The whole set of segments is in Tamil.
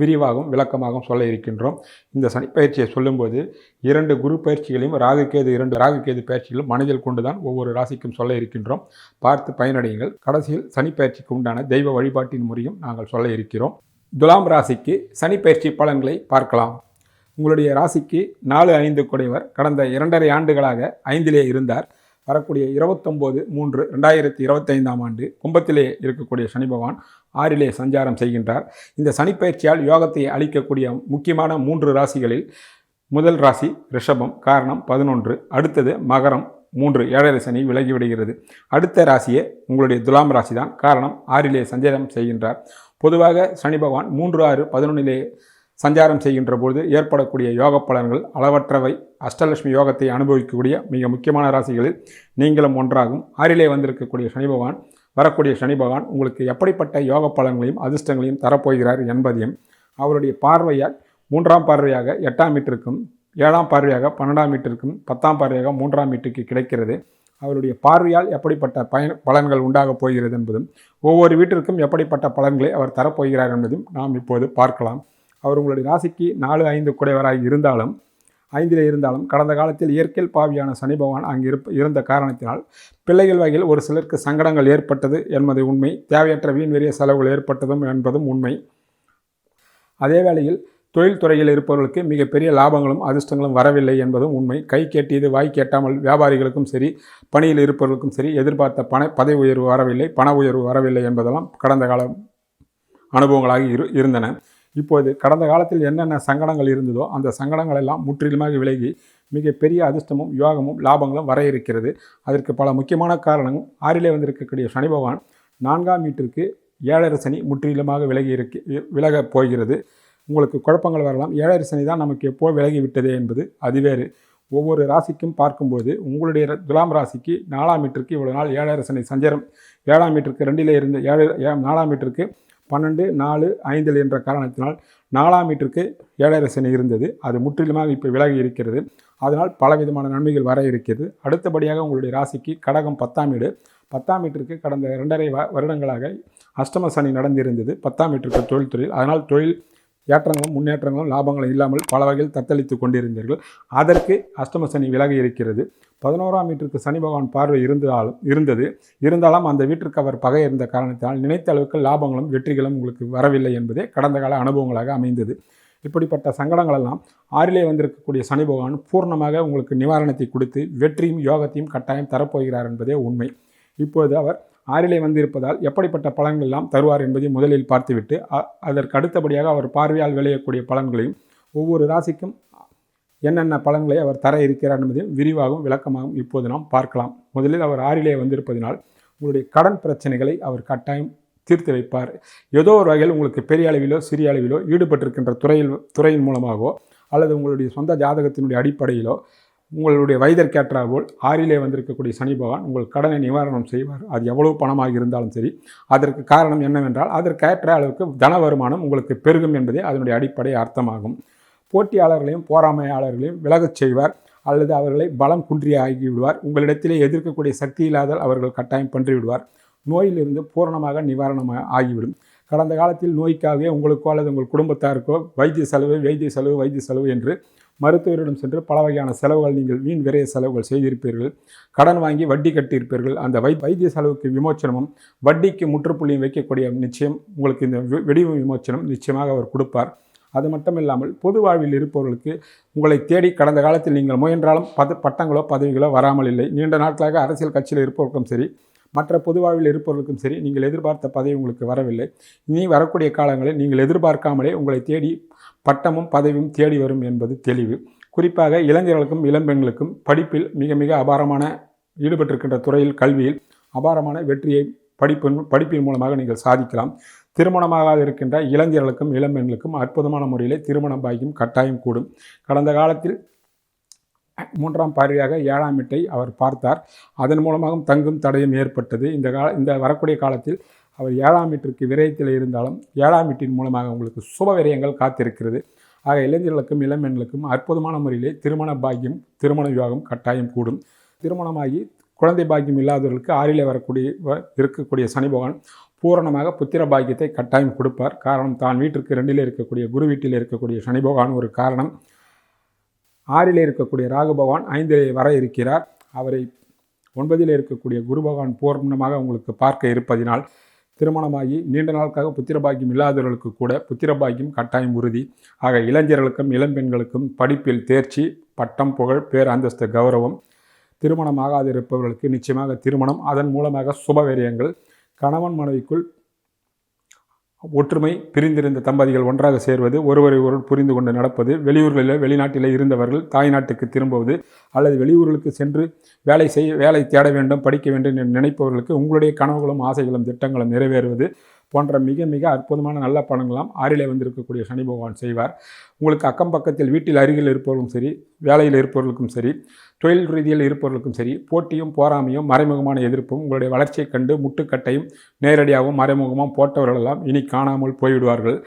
விரிவாகவும் விளக்கமாகவும் சொல்ல இருக்கின்றோம். இந்த சனிப்பயிற்சியை சொல்லும்போது இரண்டு குரு பயிற்சிகளையும் ராகுகேது இரண்டு ராகுகேது பயிற்சிகளும் மனதில் கொண்டுதான் ஒவ்வொரு ராசிக்கும் சொல்ல இருக்கின்றோம். பார்த்து பயனடையுங்கள். கடைசியில் சனிப்பயிற்சிக்கு உண்டான தெய்வ வழிபாட்டின் முறையும் நாங்கள் சொல்ல இருக்கிறோம். துலாம் ராசிக்கு சனிப்பயிற்சி பலன்களை பார்க்கலாம். உங்களுடைய ராசிக்கு நாலு ஐந்து குடைவர் கடந்த இரண்டரை ஆண்டுகளாக ஐந்திலே இருந்தார். வரக்கூடிய இருபத்தொம்போது மூன்று ரெண்டாயிரத்தி இருபத்தைந்தாம் ஆண்டு கும்பத்திலே இருக்கக்கூடிய சனி பகவான் ஆறிலே சஞ்சாரம் செய்கின்றார். இந்த சனிப்பயிற்சியால் யோகத்தை அளிக்கக்கூடிய முக்கியமான மூன்று ராசிகளில் முதல் ராசி ரிஷபம் காரணம் பதினொன்று. அடுத்தது மகரம் மூன்று. ஏழரை சனி விலகிவிடுகிறது அடுத்த ராசியே உங்களுடைய துலாம் ராசி தான் காரணம் ஆறிலே சஞ்சாரம் செய்கின்றார். பொதுவாக சனி பகவான் மூன்று ஆறு பதினொன்றிலே சஞ்சாரம் செய்கின்ற பொழுது ஏற்படக்கூடிய யோக பலன்கள் அளவற்றவை. அஷ்டலட்சுமி யோகத்தை அனுபவிக்கக்கூடிய மிக முக்கியமான ராசிகளில் நீங்களும் ஒன்றாகும். ஆறிலே வந்திருக்கக்கூடிய சனி பகவான் வரக்கூடிய சனி பகவான் உங்களுக்கு எப்படிப்பட்ட யோக பலன்களையும் அதிர்ஷ்டங்களையும் தரப்போகிறார் என்பதையும் அவருடைய பார்வையால் மூன்றாம் பார்வையாக எட்டாம் மீட்டருக்கும் ஏழாம் பார்வையாக பன்னெண்டாம் மீட்டருக்கும் பத்தாம் பார்வையாக மூன்றாம் மீட்டருக்கு கிடைக்கிறது. அவருடைய பார்வையால் எப்படிப்பட்ட பயன் பலன்கள் உண்டாகப் போகிறது என்பதும் ஒவ்வொரு வீட்டிற்கும் எப்படிப்பட்ட பலன்களை அவர் தரப்போகிறார் என்பதும் நாம் இப்போது பார்க்கலாம். அவர் உங்களுடைய ராசிக்கு நாலு ஐந்து குடைவராக இருந்தாலும் ஐந்தில் இருந்தாலும் கடந்த காலத்தில் இயற்கையில் பாவியான சனி பகவான் அங்கு இருப்ப இருந்த காரணத்தினால் பிள்ளைகள் வகையில் ஒரு சிலருக்கு சங்கடங்கள் ஏற்பட்டது என்பது உண்மை. தேவையற்ற வீண் வெறிய செலவுகள் ஏற்பட்டதும் என்பதும் உண்மை. அதே வேளையில் தொழில்துறையில் இருப்பவர்களுக்கு மிகப்பெரிய லாபங்களும் அதிர்ஷ்டங்களும் வரவில்லை என்பதும் உண்மை. கை கேட்டியது வாய் கேட்டாமல் வியாபாரிகளுக்கும் சரி பணியில் இருப்பவர்களுக்கும் சரி எதிர்பார்த்த பண பதவி உயர்வு வரவில்லை பண உயர்வு வரவில்லை என்பதெல்லாம் கடந்த கால அனுபவங்களாக இரு இருந்தன. இப்போது கடந்த காலத்தில் என்னென்ன சங்கடங்கள் இருந்ததோ அந்த சங்கடங்கள் எல்லாம் முற்றிலுமாக விலகி மிகப்பெரிய அதிர்ஷ்டமும் யோகமும் லாபங்களும் வர இருக்கிறது. அதற்கு பல முக்கியமான காரணமும் ஆறிலே வந்திருக்கக்கூடிய சனி பகவான் நான்காம் வீட்டிற்கு ஏழரை சனி முற்றிலுமாக விலகி இருக்க விலகப் போகிறது. உங்களுக்கு குழப்பங்கள் வரலாம். ஏழரை சனி தான் நமக்கு எப்போ விலகி விட்டதே என்பது அதுவேறு ஒவ்வொரு ராசிக்கும் பார்க்கும்போது உங்களுடைய துலாம் ராசிக்கு நாலாம் மீட்டருக்கு இவ்வளோ நாள் ஏழரை சனி சஞ்சரம். ஏழாம் மீட்டருக்கு ரெண்டிலே இருந்து ஏழு நாலாம் மீட்டருக்கு பன்னெண்டு நாலு ஐந்தில் என்ற காரணத்தினால் நாலாம் மீட்டருக்கு ஏழரை சனி இருந்தது. அது முற்றிலுமாக இப்போ விலகி இருக்கிறது. அதனால் பலவிதமான நன்மைகள் வர இருக்கிறது. அடுத்தபடியாக உங்களுடைய ராசிக்கு கடகம் பத்தாம் வீடு. பத்தாம் மீட்டருக்கு கடந்த இரண்டரை வருடங்களாக அஷ்டம சனி நடந்திருந்தது. பத்தாம் மீட்டருக்கு தொழில்துறையில். அதனால் தொழில் ஏற்றங்களும் முன்னேற்றங்களும் லாபங்களும் இல்லாமல் பல வகையில் தத்தளித்து கொண்டிருந்தீர்கள். அதற்கு அஷ்டம சனி விலகி இருக்கிறது. பதினோராம் வீட்டிற்கு சனி பகவான் பார்வை இருந்தாலும் இருந்தது. இருந்தாலும் அந்த வீட்டிற்கு அவர் பகை இருந்த காரணத்தினால் நினைத்த அளவுக்கு லாபங்களும் வெற்றிகளும் உங்களுக்கு வரவில்லை என்பதே கடந்த கால அனுபவங்களாக அமைந்தது. இப்படிப்பட்ட சங்கடங்களெல்லாம் ஆறிலே வந்திருக்கக்கூடிய சனி பகவான் பூர்ணமாக உங்களுக்கு நிவாரணத்தை கொடுத்து வெற்றியும் யோகத்தையும் கட்டாயம் தரப்போகிறார் என்பதே உண்மை. இப்போது அவர் ஆறிலே வந்திருப்பதால் எப்படிப்பட்ட பலன்கள் எல்லாம் தருவார் என்பதை முதலில் பார்த்துவிட்டு அதற்கு அடுத்தபடியாக அவர் பார்வையால் விளையக்கூடிய பலன்களையும் ஒவ்வொரு ராசிக்கும் என்னென்ன பலன்களை அவர் தர இருக்கிறார் என்பதையும் விரிவாகவும் விளக்கமாகவும் இப்போது நாம் பார்க்கலாம். முதலில் அவர் ஆறிலே வந்திருப்பதனால் உங்களுடைய கடன் பிரச்சனைகளை அவர் கட்டாயம் தீர்த்து வைப்பார். ஏதோ ஒரு வகையில் உங்களுக்கு பெரிய அளவிலோ சிறிய அளவிலோ ஈடுபட்டிருக்கின்ற துறையில் துறையின் மூலமாகவோ அல்லது உங்களுடைய சொந்த ஜாதகத்தினுடைய அடிப்படையிலோ உங்களுடைய வயதிற்கேற்றார் போல் ஆறிலே வந்திருக்கக்கூடிய சனி பகவான் உங்கள் கடனை நிவாரணம் செய்வார். அது எவ்வளவு பணமாக இருந்தாலும் சரி அதற்கு காரணம் என்னவென்றால் அதற்கேற்ற அளவுக்கு தன வருமானம் உங்களுக்கு பெருகும் என்பதே அதனுடைய அடிப்படை அர்த்தமாகும். போட்டியாளர்களையும் போராமையாளர்களையும் விலகச் செய்வார் அல்லது அவர்களை பலம் குன்றிய உங்களிடத்திலே எதிர்க்கக்கூடிய சக்தி இல்லாதால் அவர்கள் கட்டாயம் பன்றிவிடுவார் நோயிலிருந்து பூரணமாக நிவாரணமாக ஆகிவிடும். கடந்த காலத்தில் நோய்க்காகவே உங்களுக்கோ அல்லது உங்கள் குடும்பத்தாருக்கோ வைத்திய செலவு வைத்திய செலவு வைத்திய செலவு என்று மருத்துவரிடம் சென்று பல வகையான செலவுகள் நீங்கள் வீண் விரைய செலவுகள் செய்திருப்பீர்கள். கடன் வாங்கி வட்டி கட்டியிருப்பீர்கள். அந்த வை வைத்திய செலவுக்கு விமோச்சனமும் வட்டிக்கு முற்றுப்புள்ளியும் வைக்கக்கூடிய நிச்சயம் உங்களுக்கு இந்த வி- வெடிவு விமோச்சனம் நிச்சயமாக அவர் கொடுப்பார். அது மட்டும் இல்லாமல் பொது வாழ்வில் இருப்பவர்களுக்கு உங்களை தேடி கடந்த காலத்தில் நீங்கள் முயன்றாலும் பத பட்டங்களோ பதவிகளோ வராமல் இல்லை. நீண்ட நாட்களாக அரசியல் கட்சியில் இருப்பவர்களுக்கும் சரி மற்ற பொது வாழ்வில் இருப்பவர்களுக்கும் சரி நீங்கள் எதிர்பார்த்த பதவி உங்களுக்கு வரவில்லை. இனி வரக்கூடிய காலங்களில் நீங்கள் எதிர்பார்க்காமலே உங்களை தேடி பட்டமும் பதவியும் தேடி வரும் என்பது தெளிவு. குறிப்பாக இளைஞர்களுக்கும் இளம்பெண்களுக்கும் படிப்பில் மிக மிக அபாரமான ஈடுபட்டிருக்கின்ற துறையில் கல்வியில் அபாரமான வெற்றியை படிப்பின் படிப்பின் மூலமாக நீங்கள் சாதிக்கலாம். திருமணமாகாத இருக்கின்ற இளைஞர்களுக்கும் இளம்பெண்களுக்கும் அற்புதமான முறையிலே திருமணம் பாய்க்கும் கட்டாயம் கூடும். கடந்த காலத்தில் மூன்றாம் பார்வையாக ஏழாம் வீட்டை அவர் பார்த்தார். அதன் மூலமாகவும் தங்கும் தடையும் ஏற்பட்டது. இந்த கால இந்த வரக்கூடிய காலத்தில் அவர் ஏழாம் வீட்டிற்கு விரயத்தில் இருந்தாலும் ஏழாம் வீட்டின் மூலமாக உங்களுக்கு சுப விரயங்கள் காத்திருக்கிறது. ஆக இளைஞர்களுக்கும் இளம்பெண்களுக்கும் அற்புதமான முறையிலே திருமண பாக்கியம் திருமண விவாகம் கட்டாயம் கூடும். திருமணமாகி குழந்தை பாக்கியம் இல்லாதவர்களுக்கு ஆறிலே வரக்கூடிய வ- இருக்கக்கூடிய சனி பகவான் பூரணமாக புத்திர பாக்கியத்தை கட்டாயம் கொடுப்பார். காரணம் தான் வீட்டிற்கு ரெண்டிலே இருக்கக்கூடிய குரு வீட்டில் இருக்கக்கூடிய சனி பகவான் ஒரு காரணம். ஆறில் இருக்கக்கூடிய ராகு பகவான் ஐந்திலே வர இருக்கிறார். அவரை ஒன்பதில் இருக்கக்கூடிய குரு பகவான் பூர்ணமாக உங்களுக்கு பார்க்க இருப்பதினால் திருமணமாகி நீண்ட நாளுக்காக புத்திரபாக்கியம் இல்லாதவர்களுக்கு கூட புத்திரபாக்கியம் கட்டாயம் உறுதி. ஆக இளைஞர்களுக்கும் இளம்பெண்களுக்கும் படிப்பில் தேர்ச்சி பட்டம் புகழ் பேர் அந்தஸ்து கௌரவம் திருமணமாகாது இருப்பவர்களுக்கு நிச்சயமாக திருமணம். அதன் மூலமாக சுபவரியங்கள் கணவன் மனைவிக்குள் ஒற்றுமை பிரிந்திருந்த தம்பதிகள் ஒன்றாக சேர்வது ஒருவரை ஒருவர் புரிந்து கொண்டு நடப்பது வெளியூர்களில் வெளிநாட்டிலே இருந்தவர்கள் தாய்நாட்டுக்கு திரும்புவது அல்லது வெளியூர்களுக்கு சென்று வேலை செய்ய வேலை தேட வேண்டும் படிக்க வேண்டும் என்று நினைப்பவர்களுக்கு உங்களுடைய கனவுகளும் ஆசைகளும் திட்டங்களும் நிறைவேறுவது. போன்ற மிக மிக அற்புதமான நல்ல பணங்களாம் ஆறிலே வந்திருக்கக்கூடிய சனி பகவான் செய்வார். உங்களுக்கு அக்கம் பக்கத்தில் வீட்டில் அருகில் இருப்பவர்களும் சரி வேலையில் இருப்பவர்களுக்கும் சரி தொழில் ரீதியில் இருப்பவர்களுக்கும் சரி போட்டியும் போராமையும் மறைமுகமான எதிர்ப்பும் உங்களுடைய வளர்ச்சியை கண்டு முட்டுக்கட்டையும் நேரடியாகவும் மறைமுகமாக போட்டவர்களெல்லாம் இனி காணாமல் போய்விடுவார்கள்.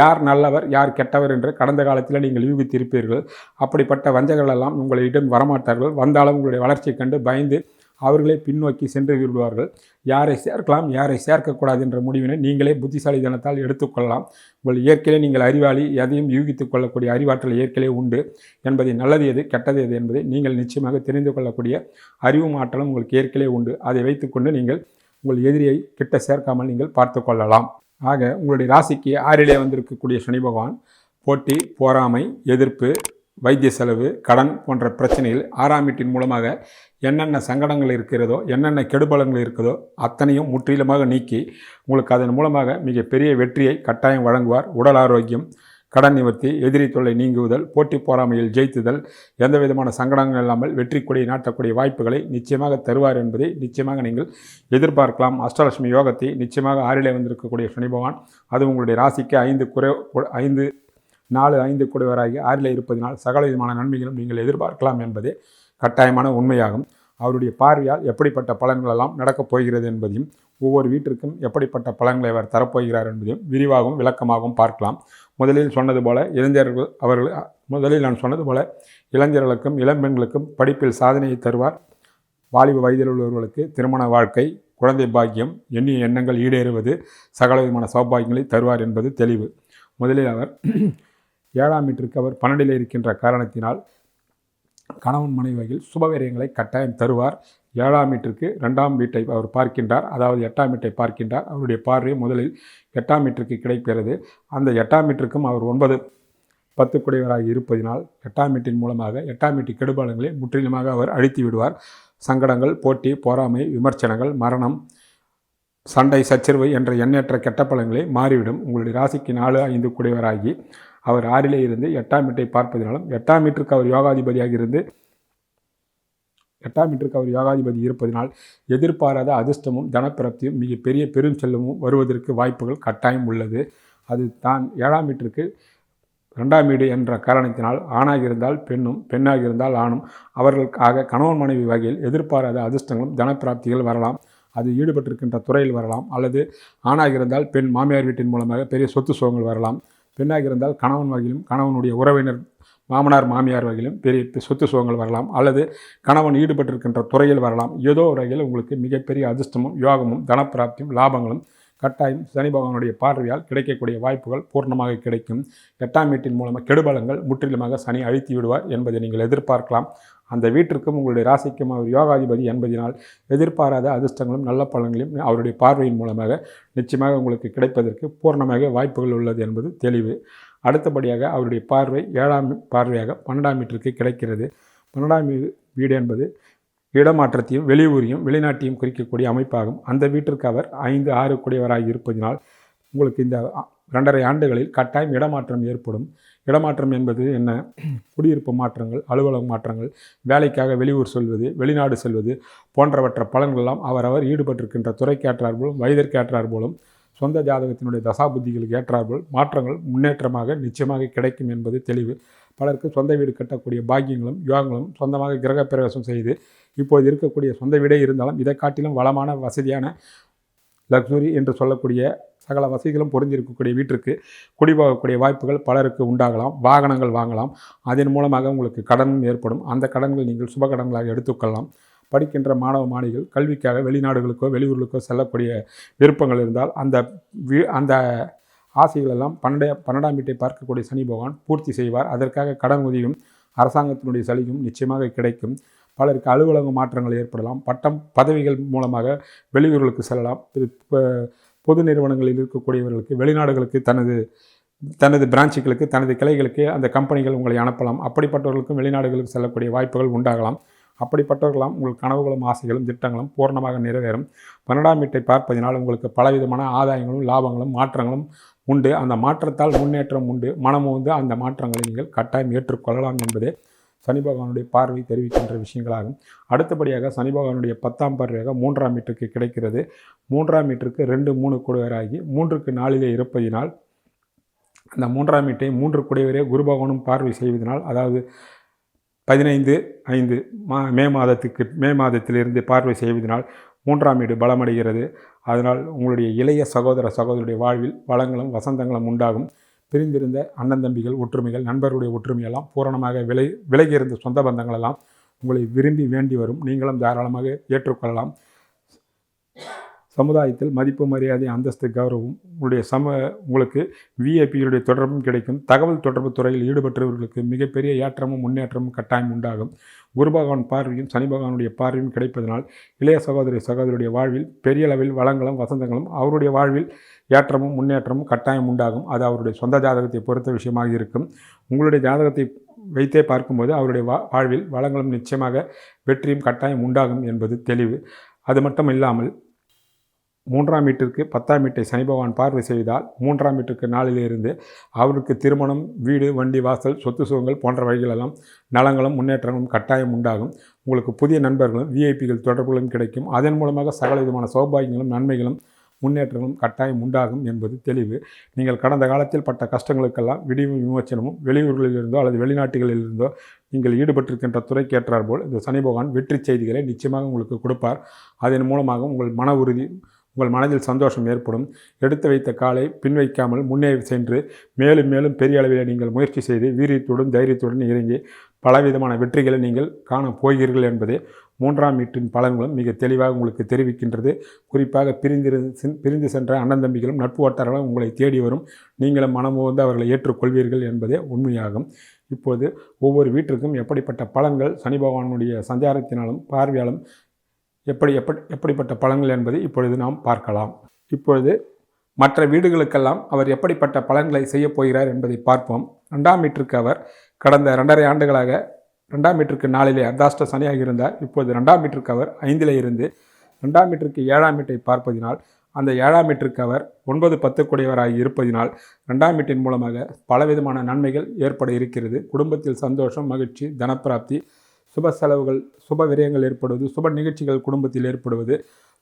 யார் நல்லவர் யார் கெட்டவர் என்று கடந்த காலத்தில் நீங்கள் யூகித்திருப்பீர்கள். அப்படிப்பட்ட வஞ்சகர்களெல்லாம் உங்களிடம் வரமாட்டார்கள். வந்தாலும் உங்களுடைய வளர்ச்சியை கண்டு பயந்து அவர்களே பின்னோக்கி சென்று விடுவார்கள். யாரை சேர்க்கலாம் யாரை சேர்க்கக்கூடாது என்ற முடிவினை நீங்களே புத்திசாலித்தனத்தால் எடுத்துக்கொள்ளலாம். உங்கள் இயற்கையிலே நீங்கள் அறிவாளி எதையும் யூகித்துக் கொள்ளக்கூடிய அறிவாற்றல் இயற்கையிலே உண்டு. என்பதை நல்லது எது கெட்டது எது என்பதை நீங்கள் நிச்சயமாக தெரிந்து கொள்ளக்கூடிய அறிவும் ஆற்றலும் உங்களுக்கு இயற்கையிலே உண்டு. அதை வைத்துக்கொண்டு நீங்கள் உங்கள் எதிரியை கிட்ட சேர்க்காமல் நீங்கள் பார்த்து கொள்ளலாம். ஆக உங்களுடைய ராசிக்கு ஆறிலே வந்திருக்கக்கூடிய சனி பகவான் போட்டி போராமை எதிர்ப்பு வைத்திய செலவு கடன் போன்ற பிரச்சனையில் ஆறாம் வீட்டின் மூலமாக என்னென்ன சங்கடங்கள் இருக்கிறதோ என்னென்ன கெடுபலங்கள் இருக்கிறதோ அத்தனையும் முற்றிலுமாக நீக்கி உங்களுக்கு அதன் மூலமாக மிகப்பெரிய வெற்றியை கட்டாயம் வழங்குவார். உடல் ஆரோக்கியம் கடன் நிவர்த்தி எதிரி தொல்லை நீங்குவதல் போட்டி போராமையில் ஜெயித்துதல் எந்த விதமான சங்கடங்கள் இல்லாமல் வெற்றி கொடி நாட்டக்கூடிய வாய்ப்புகளை நிச்சயமாக தருவார் என்பதை நிச்சயமாக நீங்கள் எதிர்பார்க்கலாம். அஷ்டலட்சுமி யோகத்தை நிச்சயமாக ஆறிலே வந்திருக்கக்கூடிய சனி பகவான் அது உங்களுடைய ராசிக்கு ஐந்து குறை ஐந்து நாலு ஐந்து கூடியவராகி ஆறில் இருப்பதினால் சகல விதமான நன்மைகளும் நீங்கள் எதிர்பார்க்கலாம் என்பதே கட்டாயமான உண்மையாகும். அவருடைய பார்வையால் எப்படிப்பட்ட பலன்களெல்லாம் நடக்கப் போகிறது என்பதையும் ஒவ்வொரு வீட்டிற்கும் எப்படிப்பட்ட பலன்களை அவர் தரப்போகிறார் என்பதையும் விரிவாகவும் விளக்கமாகவும் பார்க்கலாம். முதலில் சொன்னது போல இளைஞர்கள் அவர்கள் முதலில் நான் சொன்னது போல இளைஞர்களுக்கும் இளம்பெண்களுக்கும் படிப்பில் சாதனையை தருவார். வாலிப வயதில் உள்ளவர்களுக்கு திருமண வாழ்க்கை குழந்தை பாக்கியம் எண்ணிய எண்ணங்கள் ஈடேறுவது சகல விதமான சௌபாகியங்களை தருவார் என்பது தெளிவு. முதலில் அவர் ஏழாம் வீட்டிற்கு அவர் பன்னெண்டில் இருக்கின்ற காரணத்தினால் கணவன் மனைவி வகையில் சுபவீரியங்களை கட்டாயம் தருவார். ஏழாம் வீட்டிற்கு ரெண்டாம் வீட்டை அவர் பார்க்கின்றார். அதாவது எட்டாம் வீட்டை பார்க்கின்றார். அவருடைய பார்வை முதலில் எட்டாம் வீட்டிற்கு கிடைக்கிறது. அந்த எட்டாம் வீட்டிற்கும் அவர் ஒன்பது பத்து குடைவராக இருப்பதினால் எட்டாம் வீட்டின் மூலமாக எட்டாம் வீட்டு கெடுபாலங்களை முற்றிலுமாக அவர் அழித்து விடுவார் சங்கடங்கள் போட்டி பொறாமை விமர்சனங்கள் மரணம் சண்டை சச்சரவு என்ற எண்ணற்ற கெட்ட பழங்களே மாறிவிடும். உங்களுடைய ராசிக்கு நாலு ஐந்து குடைவராகி அவர் ஆறிலே இருந்து எட்டாம் வீட்டை பார்ப்பதினாலும் எட்டாம் வீட்டிற்கு அவர் யோகாதிபதியாக இருந்து எட்டாம் வீட்டிற்கு அவர் யோகாதிபதி இருப்பதினால் எதிர்பாராத அதிர்ஷ்டமும் தனப்பிரப்தியும் மிகப்பெரிய பெரும் செல்வமும் வருவதற்கு வாய்ப்புகள் கட்டாயம் உள்ளது. அது தான் ஏழாம் வீட்டிற்கு ரெண்டாம் வீடு என்ற காரணத்தினால் ஆணாக இருந்தால் பெண்ணும் பெண்ணாக இருந்தால் ஆணும். அவர்களுக்காக கணவன் மனைவி வகையில் எதிர்பாராத அதிர்ஷ்டங்களும் தனப்பிராப்திகள் வரலாம். அது ஈடுபட்டிருக்கின்ற துறையில் வரலாம். அல்லது ஆணாக இருந்தால் பெண் மாமியார் வீட்டின் மூலமாக பெரிய சொத்து சுகங்கள் வரலாம். பெண்ணாக இருந்தால் கணவன் வகையிலும் கணவனுடைய உறவினர் மாமனார் மாமியார் வகையிலும் பெரிய சொத்து சுகங்கள் வரலாம். அல்லது கணவன் ஈடுபட்டிருக்கின்ற துறையில் வரலாம். ஏதோ ஒரு வகையில் உங்களுக்கு மிகப்பெரிய அதிர்ஷ்டமும் யோகமும் தனப்பிராப்தியும் லாபங்களும் கட்டாயம் சனி பகவானுடைய பார்வையால் கிடைக்கக்கூடிய வாய்ப்புகள் பூர்ணமாக கிடைக்கும். எட்டாம் வீட்டின் மூலமாக கெடுபலங்கள் முற்றிலுமாக சனி அழித்து விடுவார் என்பதை நீங்கள் எதிர்பார்க்கலாம். அந்த வீட்டிற்கும் உங்களுடைய ராசிக்கும் அவர் யோகாதிபதி என்பதனால் எதிர்பாராத அதிர்ஷ்டங்களும் நல்ல பலன்களையும் அவருடைய பார்வையின் மூலமாக நிச்சயமாக உங்களுக்கு கிடைப்பதற்கு பூர்ணமாக வாய்ப்புகள் உள்ளது என்பது தெளிவு. அடுத்தபடியாக அவருடைய பார்வை ஏழாம் பார்வையாக பன்னெண்டாம் வீட்டிற்கு கிடைக்கிறது. பன்னெண்டாம் வீடு என்பது இடமாற்றத்தையும் வெளியூரையும் வெளிநாட்டையும் குறிக்கக்கூடிய அமைப்பாகும். அந்த வீட்டிற்கு அவர் ஐந்து ஆறு கூடியவராக இருப்பதினால் உங்களுக்கு இந்த ரெண்டரை ஆண்டுகளில் கட்டாயம் இடமாற்றம் ஏற்படும். இடமாற்றம் என்பது என்ன? குடியிருப்பு மாற்றங்கள் அலுவலக மாற்றங்கள் வேலைக்காக வெளியூர் செல்வது வெளிநாடு செல்வது போன்றவற்ற பலன்களெல்லாம் அவரவர் ஈடுபட்டிருக்கின்ற துறைக்கேற்றார் போலும் வயதிற்கேற்றார் போலும் சொந்த ஜாதகத்தினுடைய தசாபுத்திகளுக்கு ஏற்றாற்போல் மாற்றங்கள் முன்னேற்றமாக நிச்சயமாக கிடைக்கும் என்பது தெளிவு. பலருக்கு சொந்த வீடு கட்டக்கூடிய பாக்கியங்களும் யோகங்களும் சொந்தமாக கிரகப்பிரவேசம் செய்து இப்போது இருக்கக்கூடிய சொந்த வீடே இருந்தாலும் இதை காட்டிலும் வளமான வசதியான லக்ஸுரி என்று சொல்லக்கூடிய சகல வசதிகளும் பொருந்திருக்கக்கூடிய வீட்டிற்கு குடிபோகக்கூடிய வாய்ப்புகள் பலருக்கு உண்டாகலாம். வாகனங்கள் வாங்கலாம். அதன் மூலமாக உங்களுக்கு கடனும் ஏற்படும். அந்த கடன்கள் நீங்கள் சுப கடன்களாக எடுத்துக்கொள்ளலாம். படிக்கின்ற மாணவ மாணவிகள் கல்விக்காக வெளிநாடுகளுக்கோ வெளியூர்களுக்கோ செல்லக்கூடிய விருப்பங்கள் இருந்தால் அந்த அந்த ஆசைகளெல்லாம் பன்னெண்டு பன்னெண்டாம் வீட்டை பார்க்கக்கூடிய சனி பகவான் பூர்த்தி செய்வார். அதற்காக கடன் உதவியும் அரசாங்கத்தினுடைய சலுகையும் நிச்சயமாக கிடைக்கும். பலருக்கு அலுவலக மாற்றங்கள் ஏற்படலாம். பட்டம் பதவிகள் மூலமாக வெளியூர்களுக்கு செல்லலாம். பொது நிறுவனங்களில் இருக்கக்கூடியவர்களுக்கு வெளிநாடுகளுக்கு தனது தனது பிரான்ச்சுகளுக்கு தனது கிளைகளுக்கு அந்த கம்பெனிகள் உங்களை அனுப்பலாம். அப்படிப்பட்டவர்களுக்கும் வெளிநாடுகளுக்கு செல்லக்கூடிய வாய்ப்புகள் உண்டாகலாம். அப்படிப்பட்டவர்களாம் உங்கள் கனவுகளும் ஆசைகளும் திட்டங்களும் பூர்ணமாக நிறைவேறும். பன்னெண்டாம் வீட்டை பார்ப்பதினால் உங்களுக்கு பலவிதமான ஆதாயங்களும் லாபங்களும் மாற்றங்களும் உண்டு. அந்த மாற்றத்தால் முன்னேற்றம் உண்டு. மனமும் வந்து அந்த மாற்றங்களை நீங்கள் கட்டாயம் ஏற்றுக்கொள்ளலாம் என்பதே சனி பகவானுடைய பார்வை தெரிவிக்கின்ற விஷயங்களாகும். அடுத்தபடியாக சனி பகவானுடைய பத்தாம் பார்வையாக மூன்றாம் மீட்டருக்கு கிடைக்கிறது. மூன்றாம் மீட்டருக்கு ரெண்டு மூணு குடைவராகி மூன்றுக்கு நாளிலே இருப்பதினால் அந்த மூன்றாம் மீட்டை மூன்று குடைவரே குரு பகவானும் பார்வை செய்வதனால் அதாவது பதினைந்து ஐந்து மா மே மாதத்துக்கு மே மாதத்திலிருந்து பார்வை செய்வதனால் மூன்றாம் வீடு பலமடைகிறது. அதனால் உங்களுடைய இளைய சகோதர சகோதரியுடைய வாழ்வில் வளங்களும் வசந்தங்களும் உண்டாகும். பிரிந்திருந்த அண்ணன் தம்பிகள் ஒற்றுமைகள் நண்பருடைய ஒற்றுமையெல்லாம் பூரணமாக விலை விலகியிருந்த சொந்த பந்தங்களெல்லாம் உங்களை விரும்பி வேண்டி வரும். நீங்களும் தாராளமாக ஏற்றுக்கொள்ளலாம். சமுதாயத்தில் மதிப்பு மரியாதை அந்தஸ்து கௌரவம் உங்களுடைய சம உங்களுக்கு விஐபியுடைய தொடர்பும் கிடைக்கும். தகவல் தொடர்பு துறையில் ஈடுபட்டவர்களுக்கு மிகப்பெரிய ஏற்றமும் முன்னேற்றமும் கட்டாயம் உண்டாகும். குரு பகவான் பார்வையும் சனி பகவானுடைய பார்வையும் கிடைப்பதனால் இளைய சகோதரி சகோதரியுடைய வாழ்வில் பெரிய அளவில் வளங்களும் வசந்தங்களும் அவருடைய வாழ்வில் ஏற்றமும் முன்னேற்றமும் கட்டாயம் உண்டாகும். அது அவருடைய சொந்த ஜாதகத்தை பொறுத்த விஷயமாக இருக்கும். உங்களுடைய ஜாதகத்தை வைத்தே பார்க்கும்போது அவருடைய வா வாழ்வில் வளங்களும் நிச்சயமாக வெற்றியும் கட்டாயம் உண்டாகும் என்பது தெளிவு. அது மட்டும் இல்லாமல் மூன்றாம் வீட்டிற்கு பத்தாம் வீட்டை சனி பகவான் பார்வை செய்தால் மூன்றாம் வீட்டுக்கு நாளிலிருந்து அவருக்கு திருமணம் வீடு வண்டி வாசல் சொத்து சுகங்கள் போன்ற வழிகளெல்லாம் நலங்களும் முன்னேற்றங்களும் கட்டாயம் உண்டாகும். உங்களுக்கு புதிய நண்பர்களும் விஐபிகள் தொடர்புகளும் கிடைக்கும். அதன் மூலமாக சகல விதமான சௌபாகியங்களும் நன்மைகளும் முன்னேற்றங்களும் கட்டாயம் உண்டாகும் என்பது தெளிவு. நீங்கள் கடந்த காலத்தில் பட்ட கஷ்டங்களுக்கெல்லாம் விடிவு விமோச்சனமும் வெளியூர்களிலிருந்தோ அல்லது வெளிநாட்டுகளிலிருந்தோ நீங்கள் ஈடுபட்டிருக்கின்ற துறைக்கேற்றார் போல் இந்த சனி பகவான் வெற்றி செய்திகளை நிச்சயமாக உங்களுக்கு கொடுப்பார். அதன் மூலமாக உங்கள் மன உறுதி உங்கள் மனதில் சந்தோஷம் ஏற்படும். எடுத்து வைத்த காலை பின் வைக்காமல் முன்னே சென்று மேலும் மேலும் பெரிய அளவில் நீங்கள் முயற்சி செய்து வீரியத்துடன் தைரியத்துடன் இறங்கி பலவிதமான வெற்றிகளை நீங்கள் காணப் போகிறீர்கள் என்பதே மூன்றாம் வீட்டின் பலன்களும் மிக தெளிவாக உங்களுக்கு தெரிவிக்கின்றது. குறிப்பாக பிரிந்திரு பிரிந்து சென்ற அண்ணன் தம்பிகளும் நட்பு வட்டாரங்களும் உங்களை தேடி வரும். நீங்களும் மனமுகந்து அவர்களை ஏற்றுக்கொள்வீர்கள் என்பதே உண்மையாகும். இப்போது ஒவ்வொரு வீட்டிற்கும் எப்படிப்பட்ட பலன்கள் சனி பகவானுடைய சஞ்சாரத்தினாலும் பார்வையாலும் எப்படி எப்படி எப்படிப்பட்ட பலன்கள் என்பதை இப்பொழுது நாம் பார்க்கலாம். இப்பொழுது மற்ற வீடுகளுக்கெல்லாம் அவர் எப்படிப்பட்ட பலன்களை செய்யப் போகிறார் என்பதை பார்ப்போம். ரெண்டாம் மீட்டருக்கு அவர் கடந்த ரெண்டரை ஆண்டுகளாக ரெண்டாம் மீட்டருக்கு நாளிலே அர்த்தாஷ்ட சனியாக இருந்தார். இப்போது ரெண்டாம் மீட்டருக்கு அவர் ஐந்திலே இருந்து ரெண்டாம் மீட்டருக்கு ஏழாம் மீட்டை பார்ப்பதினால் அந்த ஏழாம் மீட்டருக்கு அவர் ஒன்பது பத்து கூடியவராகி இருப்பதினால் ரெண்டாம் மீட்டின் மூலமாக பலவிதமான நன்மைகள் ஏற்பட இருக்கிறது. குடும்பத்தில் சந்தோஷம் மகிழ்ச்சி தனப்பிராப்தி சுப செலவுகள் சுப விரயங்கள் ஏற்படுவது சுப நிகழ்ச்சிகள் குடும்பத்தில் ஏற்படுவது.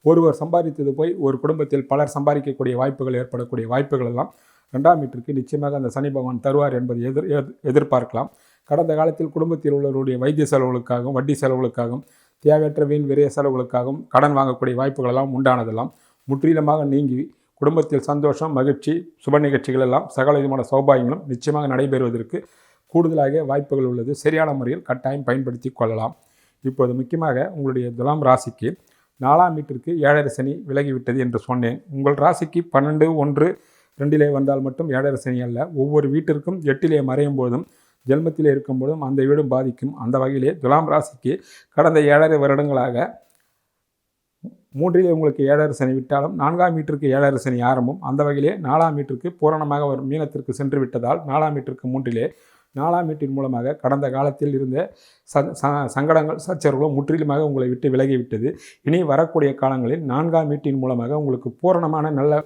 ஒருவர் சம்பாதித்தது போய் ஒரு குடும்பத்தில் பலர் சம்பாதிக்கக்கூடிய வாய்ப்புகள் ஏற்படக்கூடிய வாய்ப்புகள் எல்லாம் ரெண்டாம் மீட்டருக்கு நிச்சயமாக அந்த சனி பகவான் தருவார் என்பதை எதிர் எதிர்பார்க்கலாம். கடந்த காலத்தில் குடும்பத்தில் உள்ளவருடைய வைத்திய செலவுகளுக்காகவும் வட்டி செலவுகளுக்காகவும் தேவையற்ற வீண் விரைய செலவுகளுக்காகவும் கடன் வாங்கக்கூடிய வாய்ப்புகள் எல்லாம் உண்டானதெல்லாம் முற்றிலுமாக நீங்கி குடும்பத்தில் சந்தோஷம் மகிழ்ச்சி சுப நிகழ்ச்சிகள் எல்லாம் சகல விதமான சௌபாயங்களும் நிச்சயமாக நடைபெறுவதற்கு கூடுதலாக வாய்ப்புகள் உள்ளது. சரியான முறையில் கட்டாயம் பயன்படுத்தி கொள்ளலாம். இப்போது முக்கியமாக உங்களுடைய துலாம் ராசிக்கு நாலாம் வீட்டிற்கு ஏழரை சனி விலகிவிட்டது என்று சொன்னேன். உங்கள் ராசிக்கு பன்னெண்டு ஒன்று ரெண்டிலே வந்தால் மட்டும் ஏழரை சனி அல்ல. ஒவ்வொரு வீட்டிற்கும் எட்டிலே மறையும் போதும் ஜென்மத்திலே இருக்கும் போதும் அந்த வீடும் பாதிக்கும். அந்த வகையிலே துலாம் ராசிக்கு கடந்த ஏழரை வருடங்களாக மூன்றிலே உங்களுக்கு ஏழரை சனி விட்டாலும் நான்காம் மீட்டருக்கு ஏழரை சனி ஆரம்பம். அந்த வகையிலே நாலாம் மீட்டருக்கு பூரணமாக ஒரு மீனத்திற்கு சென்று விட்டதால் நாலாம் மீட்டருக்கு மூன்றிலே நாலாம் வீட்டின் மூலமாக கடந்த காலத்தில் இருந்த ச- சங்கடங்கள் சச்சரவுகளும் முற்றிலுமாக உங்களை விட்டு விலகிவிட்டது. இனி வரக்கூடிய காலங்களில் நான்காம் வீட்டின் மூலமாக உங்களுக்கு பூரணமான நல்ல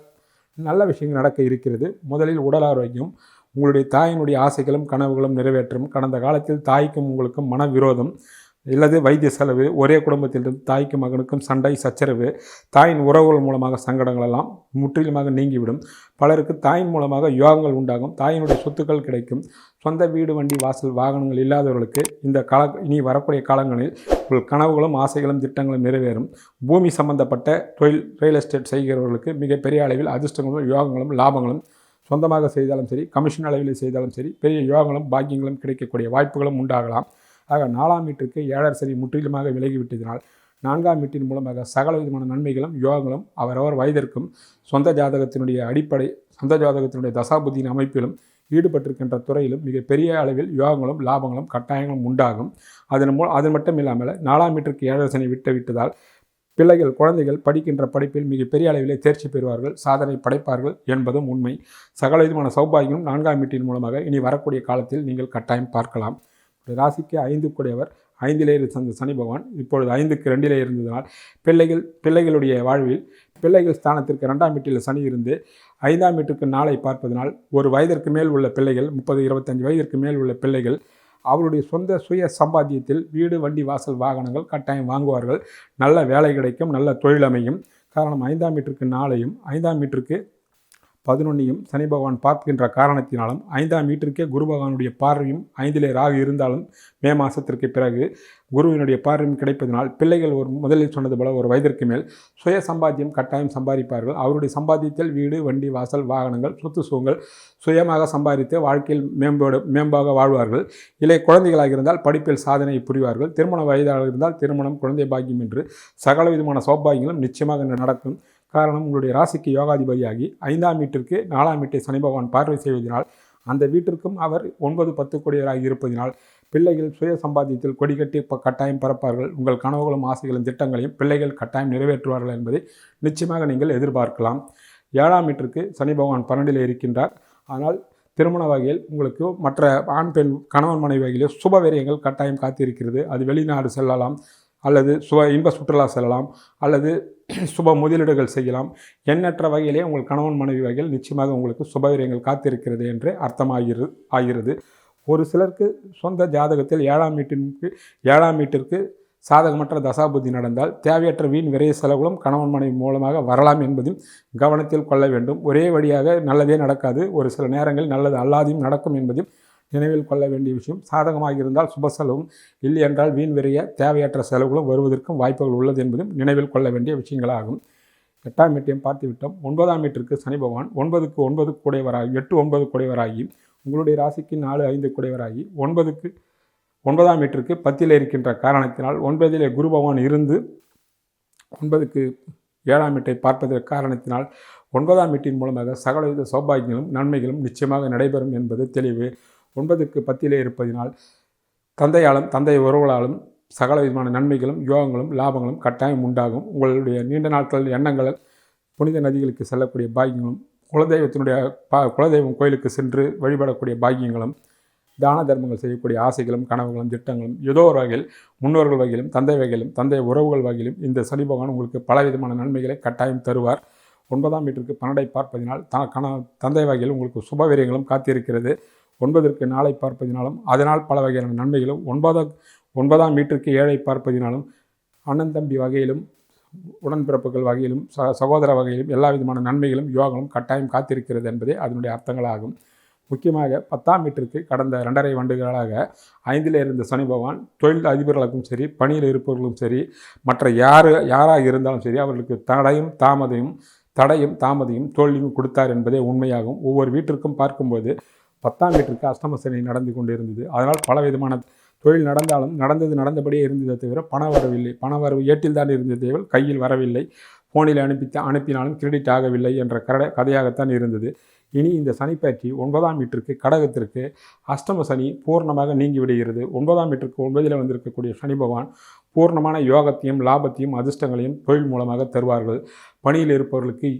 நல்ல விஷயங்கள் நடக்க இருக்கிறது. முதலில் உடல் ஆரோக்கியம் உங்களுடைய தாயினுடைய ஆசைகளும் கனவுகளும் நிறைவேற்றும். கடந்த காலத்தில் தாய்க்கும் உங்களுக்கும் மன விரோதம். இல்லது வைத்திய செலவு ஒரே குடும்பத்திலிருந்து தாய்க்கும் மகனுக்கும் சண்டை சச்சரவு தாயின் உறவுகள் மூலமாக சங்கடங்கள் எல்லாம் முற்றிலுமாக நீங்கிவிடும். பலருக்கு தாயின் மூலமாக யோகங்கள் உண்டாகும். தாயினுடைய சொத்துக்கள் கிடைக்கும். சொந்த வீடு வண்டி வாசல் வாகனங்கள் இல்லாதவர்களுக்கு இந்த கால இனி வரக்கூடிய காலங்களில் உங்கள் கனவுகளும் ஆசைகளும் திட்டங்களும் நிறைவேறும். பூமி சம்பந்தப்பட்ட தொழில் ரியல் எஸ்டேட் செய்கிறவர்களுக்கு மிகப்பெரிய அளவில் அதிர்ஷ்டங்களும் யோகங்களும் லாபங்களும் சொந்தமாக செய்தாலும் சரி கமிஷன் அளவில் செய்தாலும் சரி பெரிய யோகங்களும் பாக்கியங்களும் கிடைக்கக்கூடிய வாய்ப்புகளும் உண்டாகலாம். ஆக நாலாம் வீட்டிற்கு ஏழரை சரி முற்றிலுமாக விலகிவிட்டதினால் நான்காம் வீட்டின் மூலமாக சகல விதமான நன்மைகளும் யோகங்களும் அவரவர் வயதிற்கும் சொந்த ஜாதகத்தினுடைய அடிப்படை சொந்த ஜாதகத்தினுடைய தசாபுத்தியின் அமைப்பிலும் ஈடுபட்டிருக்கின்ற துறையிலும் மிகப்பெரிய அளவில் யோகங்களும் லாபங்களும் கட்டாயங்களும் உண்டாகும். அதன் மூலம் அது மட்டும் இல்லாமல் நாலாம் மீட்டருக்கு ஏழரசனை விட்டு விட்டதால் பிள்ளைகள் குழந்தைகள் படிக்கின்ற படிப்பில் மிகப்பெரிய அளவிலே தேர்ச்சி பெறுவார்கள் சாதனை படைப்பார்கள் என்பதும் உண்மை. சகல விதமான சௌபாகியம் நான்காம் வீட்டின் மூலமாக இனி வரக்கூடிய காலத்தில் நீங்கள் கட்டாயம் பார்க்கலாம். ராசிக்கு ஐந்து கூடியவர் ஐந்திலே இருந்த சனி பகவான். இப்பொழுது ஐந்துக்கு ரெண்டிலே இருந்ததனால் பிள்ளைகள் பிள்ளைகளுடைய வாழ்வில் பிள்ளைகள் ஸ்தானத்திற்கு ரெண்டாம் வீட்டில் சனி இருந்து ஐந்தாம் வீட்டுக்கு நாளை பார்ப்பதனால் ஒரு வயதிற்கு மேல் உள்ள பிள்ளைகள் முப்பது இருபத்தஞ்சு வயதிற்கு மேல் உள்ள பிள்ளைகள் அவருடைய சொந்த சுய சம்பாத்தியத்தில் வீடு வண்டி வாசல் வாகனங்கள் கட்டாயம் வாங்குவார்கள். நல்ல வேலை கிடைக்கும் நல்ல தொழில் அமையும். காரணம் ஐந்தாம் மீட்டருக்கு நாளையும் ஐந்தாம் மீட்டருக்கு பதினொன்னையும் சனி பகவான் பார்க்கின்ற காரணத்தினாலும் ஐந்தாம் வீட்டிற்கே குரு பகவானுடைய பார்வையும் ஐந்திலே ராகு இருந்தாலும் மே மாதத்திற்கு பிறகு குருவினுடைய பார்வையும் கிடைப்பதனால் பிள்ளைகள் ஒரு முதலில் சொன்னது போல ஒரு வயதிற்கு மேல் சுய சம்பாத்தியம் கட்டாயம் சம்பாதிப்பார்கள். அவருடைய சம்பாத்தியத்தில் வீடு வண்டி வாசல் வாகனங்கள் சொத்து சுகங்கள் சுயமாக சம்பாதித்து வாழ்க்கையில் மேம்போடு மேம்பாக வாழ்வார்கள். இல்லை குழந்தைகளாக இருந்தால் படிப்பில் சாதனை புரிவார்கள். திருமண வயதாக இருந்தால் திருமணம் குழந்தை பாக்கியம் என்று சகல விதமான சௌபாகியங்களும் நிச்சயமாக நடக்கும். காரணம் உங்களுடைய ராசிக்கு யோகாதிபதியாகி ஐந்தாம் வீட்டிற்கு நாலாம் வீட்டை சனி பகவான் பார்வை செய்வதனால் அந்த வீட்டிற்கும் அவர் ஒன்பது பத்து கோடியராக இருப்பதினால் பிள்ளைகள் சுய சம்பாத்தியத்தில் கொடி கட்டி கட்டாயம் பறப்பார்கள். உங்கள் கனவுகளும் ஆசைகளும் திட்டங்களையும் பிள்ளைகள் கட்டாயம் நிறைவேற்றுவார்கள் என்பதை நிச்சயமாக நீங்கள் எதிர்பார்க்கலாம். ஏழாம் வீட்டிற்கு சனி பகவான் பன்னெண்டில் இருக்கின்றார். ஆனால் திருமண வகையில் உங்களுக்கு மற்ற ஆண் பெண் கணவன் மனைவி வகையிலே சுப விரயங்கள் கட்டாயம் காத்திருக்கிறது. அது வெளிநாடு செல்லலாம். அல்லது சுப இன்ப சுற்றுலா செல்லலாம் அல்லது சுப முதலீடுகள் செய்யலாம். எண்ணற்ற வகையிலே உங்கள் கணவன் மனைவி வகையில் நிச்சயமாக உங்களுக்கு சுபவிரயங்கள் காத்திருக்கிறது என்று அர்த்தமாகிறது ஆகிறது. ஒரு சிலருக்கு சொந்த ஜாதகத்தில் ஏழாம் வீட்டிற்கு ஏழாம் வீட்டிற்கு சாதகமற்ற தசாபுத்தி நடந்தால் தேவையற்ற வீண் விரைய செலவுகளும் கணவன் மனைவி மூலமாக வரலாம் என்பதையும் கவனத்தில் கொள்ள வேண்டும். ஒரே வழியாக நல்லதே நடக்காது. ஒரு சில நேரங்களில் நல்லது அல்லாதையும் நடக்கும் என்பதையும் நினைவில் கொள்ள வேண்டிய விஷயம். சாதகமாக இருந்தால் சுப செலவும் இல்லை என்றால் வீண் விரைய தேவையற்ற செலவுகளும் வருவதற்கும் வாய்ப்புகள் உள்ளது என்பதும் நினைவில் கொள்ள வேண்டிய விஷயங்களாகும். எட்டாம் வீட்டையும் பார்த்துவிட்டோம். ஒன்பதாம் வீட்டிற்கு சனி பகவான் ஒன்பதுக்கு ஒன்பது கூடையவராகி எட்டு ஒன்பது கூடையவராகி உங்களுடைய ராசிக்கு நாலு ஐந்து கூடையவராகி ஒன்பதுக்கு ஒன்பதாம் வீட்டிற்கு பத்தில் இருக்கின்ற காரணத்தினால் ஒன்பதிலே குரு பகவான் இருந்து ஒன்பதுக்கு ஏழாம் வீட்டை பார்ப்பதற்கு காரணத்தினால் ஒன்பதாம் வீட்டின் மூலமாக சகலவித சௌபாகியங்களும் நன்மைகளும் நிச்சயமாக நடைபெறும் என்பது தெளிவு. ஒன்பதுக்கு பத்திலே இருப்பதினால் தந்தையாலும் தந்தை உறவுகளாலும் சகல விதமான நன்மைகளும் யோகங்களும் லாபங்களும் கட்டாயம் உண்டாகும். உங்களுடைய நீண்ட நாட்கள் எண்ணங்கள் புனித நதிகளுக்கு செல்லக்கூடிய பாக்கியங்களும் குலதெய்வத்தினுடைய பா குலதெய்வம் கோயிலுக்கு சென்று வழிபடக்கூடிய பாக்கியங்களும் தான தர்மங்கள் செய்யக்கூடிய ஆசைகளும் கனவுகளும் திட்டங்களும் ஏதோ ஒரு வகையில் முன்னோர்கள் வகையிலும் தந்தை வகையிலும் தந்தை உறவுகள் வகையிலும் இந்த சனி பகவான் உங்களுக்கு பலவிதமான நன்மைகளை கட்டாயம் தருவார். ஒன்பதாம் வீட்டிற்கு பன்னெண்டை பார்ப்பதினால் த கண தந்தை வகையில் உங்களுக்கு சுபவீரியங்களும் காத்திருக்கிறது. ஒன்பதற்கு நாளை பார்ப்பதினாலும் அதனால் பல வகையான நன்மைகளும் ஒன்பதாம் ஒன்பதாம் வீட்டிற்கு ஏழை பார்ப்பதினாலும் அண்ணன் தம்பி வகையிலும் உடன்பிறப்புகள் வகையிலும் ச சகோதர வகையிலும் எல்லா விதமான நன்மைகளும் யோகங்களும் கட்டாயம் காத்திருக்கிறது என்பதே அதனுடைய அர்த்தங்களாகும். முக்கியமாக பத்தாம் வீட்டிற்கு கடந்த ரெண்டரை ஆண்டுகளாக ஐந்தில் இருந்த சனி பகவான் தொழில் அதிபர்களுக்கும் சரி பணியில் இருப்பவர்களும் சரி மற்ற யார் யாராக இருந்தாலும் சரி அவர்களுக்கு தடையும் தாமதையும் தடையும் தாமதையும் தோல்வியும் கொடுத்தார் என்பதே உண்மையாகும். ஒவ்வொரு வீட்டிற்கும் பார்க்கும்போது பத்தாம் வீட்டிற்கு அஷ்டம சனி நடந்து கொண்டு இருந்தது அதனால் பல விதமான தொழில் நடந்தாலும் நடந்தது நடந்தபடியே இருந்ததை தவிர பணம் வரவில்லை. பண வரவு ஏட்டில் தான் இருந்ததே தவிர கையில் வரவில்லை. ஃபோனில் அனுப்பி அனுப்பினாலும் கிரெடிட் ஆகவில்லை என்ற கட கதையாகத்தான் இருந்தது. இனி இந்த சனிப்பயிற்சி ஒன்பதாம் வீட்டிற்கு கடகத்திற்கு அஷ்டம சனி பூர்ணமாக நீங்கிவிடுகிறது ஒன்பதாம் வீட்டிற்கு ஒன்பதில் வந்திருக்கக்கூடிய சனி பகவான் பூர்ணமான யோகத்தையும் லாபத்தையும் அதிர்ஷ்டங்களையும் தொழில் மூலமாக தருவார்கள். பணியில் இருப்பவர்களுக்கு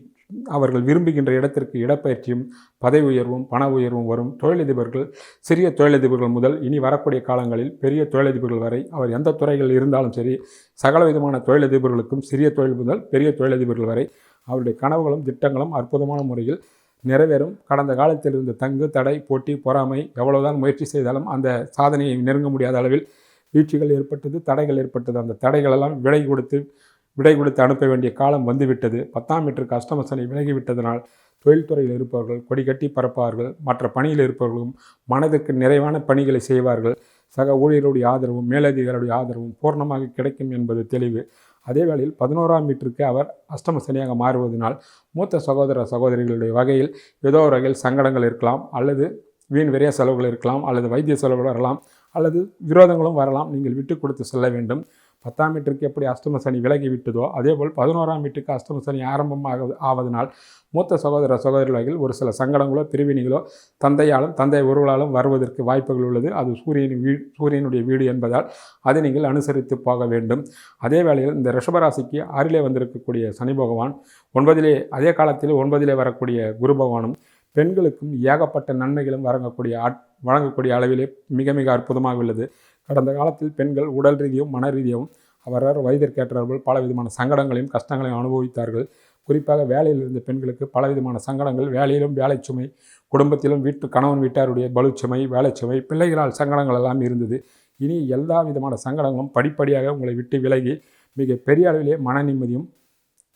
அவர்கள் விரும்புகின்ற இடத்திற்கு இடப்பயிற்சியும் பதவி உயர்வும் பண உயர்வும் வரும். தொழிலதிபர்கள் சிறிய தொழிலதிபர்கள் முதல் இனி வரக்கூடிய காலங்களில் பெரிய தொழிலதிபர்கள் வரை அவர் எந்த துறையில் இருந்தாலும் சரி சகல விதமான தொழிலதிபர்களுக்கும் சிறிய தொழில் முதல் பெரிய தொழிலதிபர்கள் வரை அவருடைய கனவுகளும் திட்டங்களும் அற்புதமான முறையில் நிறைவேறும். கடந்த காலத்தில் இருந்த தங்கு தடை போட்டி பொறாமை எவ்வளவுதான் முயற்சி செய்தாலும் அந்த சாதனையை நெருங்க முடியாத அளவில் வீழ்ச்சிகள் ஏற்பட்டது தடைகள் ஏற்பட்டது. அந்த தடைகளெல்லாம் விலை கொடுத்து விடை கொடுத்து அனுப்ப வேண்டிய காலம் வந்துவிட்டது. பத்தாம் மீட்டருக்கு அஷ்டம சனி விலகிவிட்டதனால் தொழில்துறையில் இருப்பவர்கள் கொடி கட்டி பறப்பார்கள் மற்ற பணியில் இருப்பவர்களும் மனதுக்கு நிறைவான பணிகளை செய்வார்கள். சக ஊழியருடைய ஆதரவும் மேலதிகாரியுடைய ஆதரவும் பூர்ணமாக கிடைக்கும் என்பது தெளிவு. அதே வேளையில் பதினோராம் மீட்டருக்கு அவர் அஷ்டம சனியாக மாறுவதனால் மூத்த சகோதர சகோதரிகளுடைய வகையில் ஏதோ ஒரு வகையில் சங்கடங்கள் இருக்கலாம் அல்லது வீண் விரைய செலவுகள் இருக்கலாம் அல்லது வைத்திய செலவுகள் வரலாம் அல்லது விரோதங்களும் வரலாம். நீங்கள் விட்டு கொடுத்து செல்ல வேண்டும். பத்தாம் வீட்டிற்கு எப்படி அஷ்டம சனி விலகி விட்டதோ அதேபோல் பதினோராம் வீட்டுக்கு அஷ்டம சனி ஆரம்பமாக ஆவதனால் மூத்த சகோதர சகோதரிகள் ஒரு சில சங்கடங்களோ பிரிவினைகளோ தந்தையாலும் தந்தை உறவுகளாலும் வருவதற்கு வாய்ப்புகள் உள்ளது. அது சூரியன் வீடு சூரியனுடைய வீடு என்பதால் அதை நீங்கள் அனுசரித்து போக வேண்டும். அதே வேளையில் இந்த ரிஷபராசிக்கு ஆறிலே வந்திருக்கக்கூடிய சனி பகவான் ஒன்பதிலே அதே காலத்தில் ஒன்பதிலே வரக்கூடிய குரு பகவானும் பெண்களுக்கும் ஏகப்பட்ட நன்மைகளும் வழங்கக்கூடிய வழங்கக்கூடிய அளவிலே மிக மிக அற்புதமாக உள்ளது. கடந்த காலத்தில் பெண்கள் உடல் ரீதியும் மன ரீதியும் அவரவர் வயதிற்கேற்றவர்கள் பல விதமான சங்கடங்களையும் கஷ்டங்களையும் அனுபவித்தார்கள். குறிப்பாக வேலையில் இருந்த பெண்களுக்கு பலவிதமான சங்கடங்கள் வேலையிலும் வேலை சுமை குடும்பத்திலும் வீட்டு கணவன் வீட்டாருடைய பலுச்சுமை வேலைச்சுமை பிள்ளைகளால் சங்கடங்கள் எல்லாம் இருந்தது. இனி எல்லா விதமான சங்கடங்களும் படிப்படியாக உங்களை விட்டு விலகி மிக பெரிய அளவிலே மன நிம்மதியும்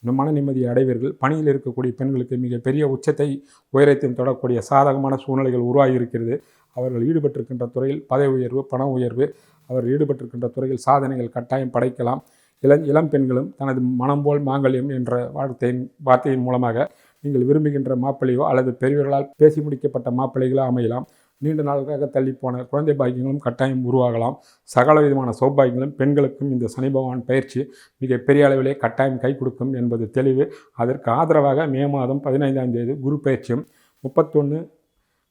மன நிம்மதியை அடைவீர்கள். பணியில் இருக்கக்கூடிய பெண்களுக்கு மிகப்பெரிய உச்சத்தை உயரத்தையும் தொடக்கூடிய சாதகமான சூழ்நிலைகள் உருவாகி இருக்கிறது அவர்கள் ஈடுபட்டிருக்கின்ற துறையில் பதவி உயர்வு பண உயர்வு அவர் ஈடுபட்டிருக்கின்ற துறையில் சாதனைகள் கட்டாயம் படைக்கலாம். இளம் இளம் பெண்களும் தனது மனம் போல் மாங்கல்யம் என்ற வார்த்தையின் வார்த்தையின் மூலமாக நீங்கள் விரும்புகின்ற மாப்பிள்ளையோ அல்லது பெரியவர்களால் பேசி முடிக்கப்பட்ட மாப்பிள்ளைகளோ அமையலாம். நீண்ட நாளுக்காக தள்ளிப்போன குழந்தை பாக்கியங்களும் கட்டாயம் உருவாகலாம். சகல விதமான சௌபாகியங்களும் பெண்களுக்கும் இந்த சனி பகவான் பயிற்சி மிக பெரிய அளவிலே கட்டாயம் கை கொடுக்கும் என்பது தெளிவு. அதற்கு ஆதரவாக மே மாதம் பதினைந்தாம் தேதி குரு பயிற்சியும் முப்பத்தொன்று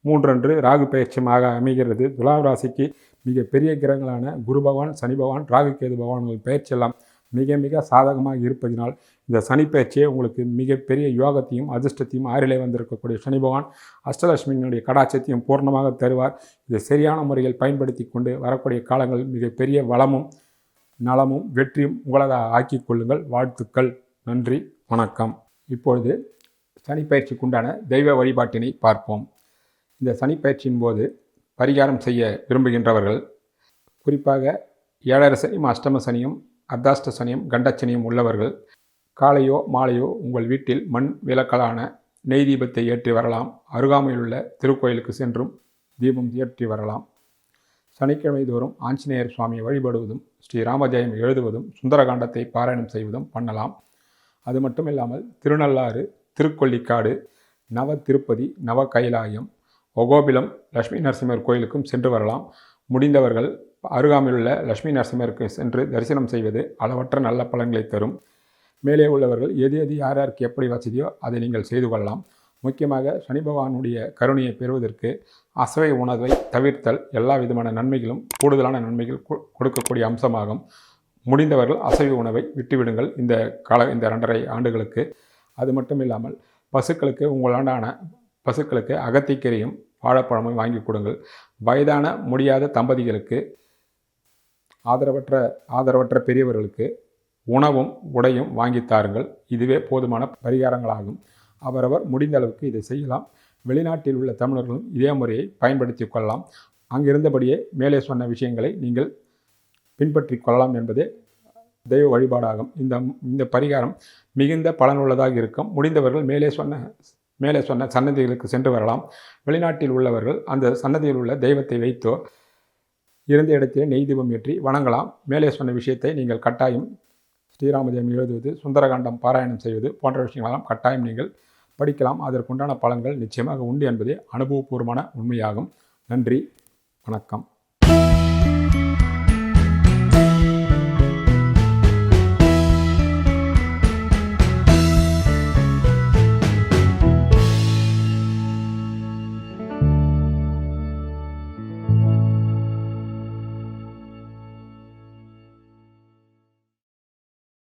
மூன்றன்று ராகு பயிற்சியமாக அமைகிறது. துலாம் ராசிக்கு மிக பெரிய கிரகங்களான குரு பகவான் சனி பகவான் ராகு கேது பகவான்கள் பயிற்சியெல்லாம் மிக மிக சாதகமாக இருப்பதினால் இந்த சனி பயிற்சியை உங்களுக்கு மிகப்பெரிய யோகத்தையும் அதிர்ஷ்டத்தையும் ஆறிலே வந்திருக்கக்கூடிய சனி பகவான் அஷ்டலட்சுமியினுடைய கடாட்சத்தையும் பூர்ணமாக தருவார். இதை சரியான முறையில் பயன்படுத்தி கொண்டு வரக்கூடிய காலங்கள் மிகப்பெரிய வளமும் நலமும் வெற்றியும் உங்களதாக ஆக்கிக் கொள்ளுங்கள். வாழ்த்துக்கள். நன்றி. வணக்கம். இப்பொழுது சனிப்பயிற்சிக்குண்டான தெய்வ வழிபாட்டினை பார்ப்போம். இந்த சனிப்பயிற்சியின் போது பரிகாரம் செய்ய விரும்புகின்றவர்கள் குறிப்பாக ஏழரை சனியும் அஷ்டம சனியும் அர்த்தாஷ்ட சனியும் கண்டச்சனியும் உள்ளவர்கள் காலையோ மாலையோ உங்கள் வீட்டில் மண் விளக்கலான நெய் தீபத்தை ஏற்றி வரலாம். அருகாமையிலுள்ள திருக்கோயிலுக்கு சென்றும் தீபம் ஏற்றி வரலாம். சனிக்கிழமை தோறும் ஆஞ்சநேயர் சுவாமியை வழிபடுவதும் ஸ்ரீ ராமஜெயம் எழுதுவதும் சுந்தரகாண்டத்தை பாராயணம் செய்வதும் பண்ணலாம். அது மட்டும் இல்லாமல் திருநள்ளாறு திருக்கொல்லிக்காடு நவ திருப்பதி நவ கைலாயம் ஒகோபிலம் லட்சுமி நரசிம்மர் கோயிலுக்கும் சென்று வரலாம். முடிந்தவர்கள் அருகாமையிலுள்ள லட்சுமி நரசிம்மருக்கு சென்று தரிசனம் செய்வது அளவற்ற நல்ல பலன்களை தரும். மேலே உள்ளவர்கள் எது எது யார் யாருக்கு எப்படி வசதியோ அதை நீங்கள் செய்து கொள்ளலாம். முக்கியமாக சனி பகவானுடைய கருணையை பெறுவதற்கு அசவை உணவை தவிர்த்தல் எல்லா விதமான நன்மைகளும் கூடுதலான நன்மைகள் கொடுக்கக்கூடிய அம்சமாகும். முடிந்தவர்கள் அசைவ உணவை விட்டுவிடுங்கள் இந்த கால இந்த ரெண்டரை ஆண்டுகளுக்கு. அது மட்டும் இல்லாமல் பசுக்களுக்கு உங்களாண்டான பசுக்களுக்கு அகத்திக்கீரையும் வாழைப்பழமும் வாங்கி கொடுங்கள். வயதான முடியாத தம்பதிகளுக்கு ஆதரவற்ற ஆதரவற்ற பெரியவர்களுக்கு உணவும் உடையும் வாங்கி தாருங்கள். இதுவே போதுமான பரிகாரங்களாகும். அவரவர் முடிந்த அளவுக்கு இதை செய்யலாம். வெளிநாட்டில் உள்ள தமிழர்களும் இதே முறையை பயன்படுத்தி கொள்ளலாம். அங்கிருந்தபடியே மேலே சொன்ன விஷயங்களை நீங்கள் பின்பற்றி கொள்ளலாம் என்பதே தெய்வ வழிபாடாகும். இந்த இந்த பரிகாரம் மிகுந்த பலனுள்ளதாக இருக்கும். முடிந்தவர்கள் மேலே சொன்ன மேலே சொன்ன சன்னதிகளுக்கு சென்று வரலாம். வெளிநாட்டில் உள்ளவர்கள் அந்த சன்னதியில் உள்ள தெய்வத்தை வைத்தோ இருந்த இடத்திலே நெய் தீபம் ஏற்றி வணங்கலாம். மேலே சொன்ன விஷயத்தை நீங்கள் கட்டாயம் ஸ்ரீராமஜெயம் எழுதுவது சுந்தரகாண்டம் பாராயணம் செய்வது போன்ற விஷயங்களெல்லாம் கட்டாயம் நீங்கள் படிக்கலாம். அதற்குண்டான பலன்கள் நிச்சயமாக உண்டு என்பதே அனுபவபூர்வமான உண்மையாகும். நன்றி வணக்கம்.